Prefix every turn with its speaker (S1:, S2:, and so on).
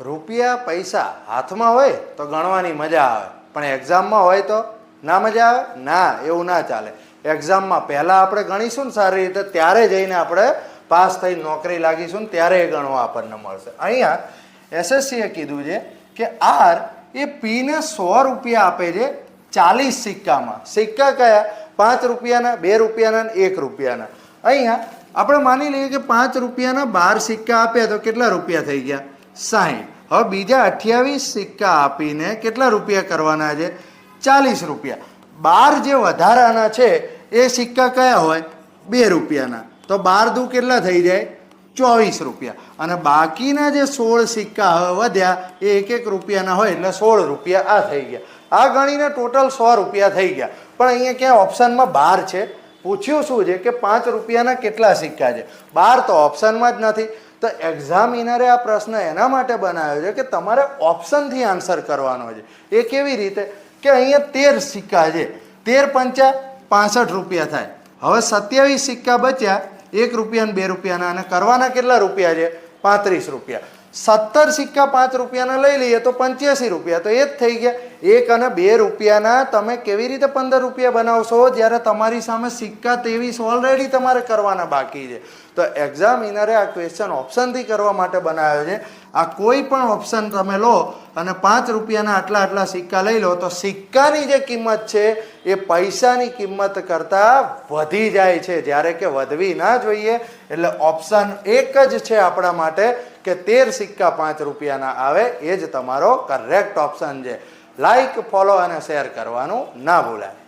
S1: રૂપિયા પૈસા હાથમાં હોય તો ગણવાની મજા આવે. પણ એક્ઝામમાં હોય તો ના મજા આવે? ના, એવું ના ચાલે. એક્ઝામમાં પહેલાં આપણે ગણીશું ને સારી રીતે, ત્યારે જઈને આપણે પાસ થઈ નોકરી લાગીશું ને ત્યારે એ ગણવા આપણને મળશે. અહીંયા એસએસસીએ કીધું છે કે આર એ પીને સો રૂપિયા આપે છે ચાલીસ સિક્કામાં. સિક્કા કયા? પાંચ રૂપિયાના, બે રૂપિયાના ને એક રૂપિયાના. અહીંયા આપણે માની લઈએ કે પાંચ રૂપિયાના બાર સિક્કા આપ્યા તો કેટલા રૂપિયા થઈ ગયા? સાહીઠ હવે બીજા અઠ્યાવીસ સિક્કા આપીને કેટલા રૂપિયા કરવાના છે? ચાલીસ રૂપિયા. બાર જે વધારાના છે, એ સિક્કા કયા હોય? બે રૂપિયાના. તો બાર દુ કેટલા થઈ જાય? ચોવીસ રૂપિયા. અને બાકીના જે સોળ સિક્કા હવે વધ્યા, એ એક એક રૂપિયાના હોય એટલે સોળ રૂપિયા આ થઈ ગયા. આ ગણીને ટોટલ સો રૂપિયા થઈ ગયા. પણ અહીંયા ક્યાં ઓપ્શનમાં બાર છે? પૂછ્યું શું છે કે પાંચ રૂપિયાના કેટલા સિક્કા છે? બાર તો ઓપ્શનમાં જ નથી. તો એક્ઝામિનરે આ પ્રશ્ન એના માટે બનાવ્યો છે કે તમારે ઓપ્શનથી આન્સર કરવાનો છે. એ કેવી રીતે? કે અહીંયા તેર સિક્કા છે. તેર પંચા પાસઠ રૂપિયા થાય. હવે સત્યાવીસ સિક્કા બચ્યા, એક રૂપિયા ને બે રૂપિયાના, અને કરવાના કેટલા રૂપિયા છે? પાંત્રીસ રૂપિયા. સત્તર સિક્કા પાંચ રૂપિયાના લઈ લઈએ તો પંચ્યાસી રૂપિયા. તો એ જ થઈ ગયા. એક અને બે રૂપિયાના તમે કેવી રીતે પંદર રૂપિયા બનાવશો? જ્યારે તમારી સામે સિક્કા ત્રેવીસ ઓલરેડી તમારે કરવાના બાકી છે. તો એક્ઝામિનરે આ ક્વેશ્ચન ઓપ્શનથી કરવા માટે બનાવ્યો છે. આ કોઈ પણ ઓપ્શન તમે લો અને પાંચ રૂપિયાના આટલા આટલા સિક્કા લઈ લો, તો સિક્કાની જે કિંમત છે, એ પૈસાની કિંમત કરતાં વધી જાય છે. જ્યારે કે વધવી ના જોઈએ. એટલે ઓપ્શન એક જ છે આપણા માટે. કે તેર સિક્કા પાંચ રૂપિયાના આવે, એ જ તમારો કરેક્ટ ઓપ્શન છે. લાઈક ફોલો અને શેર કરવાનું ના ભૂલાય.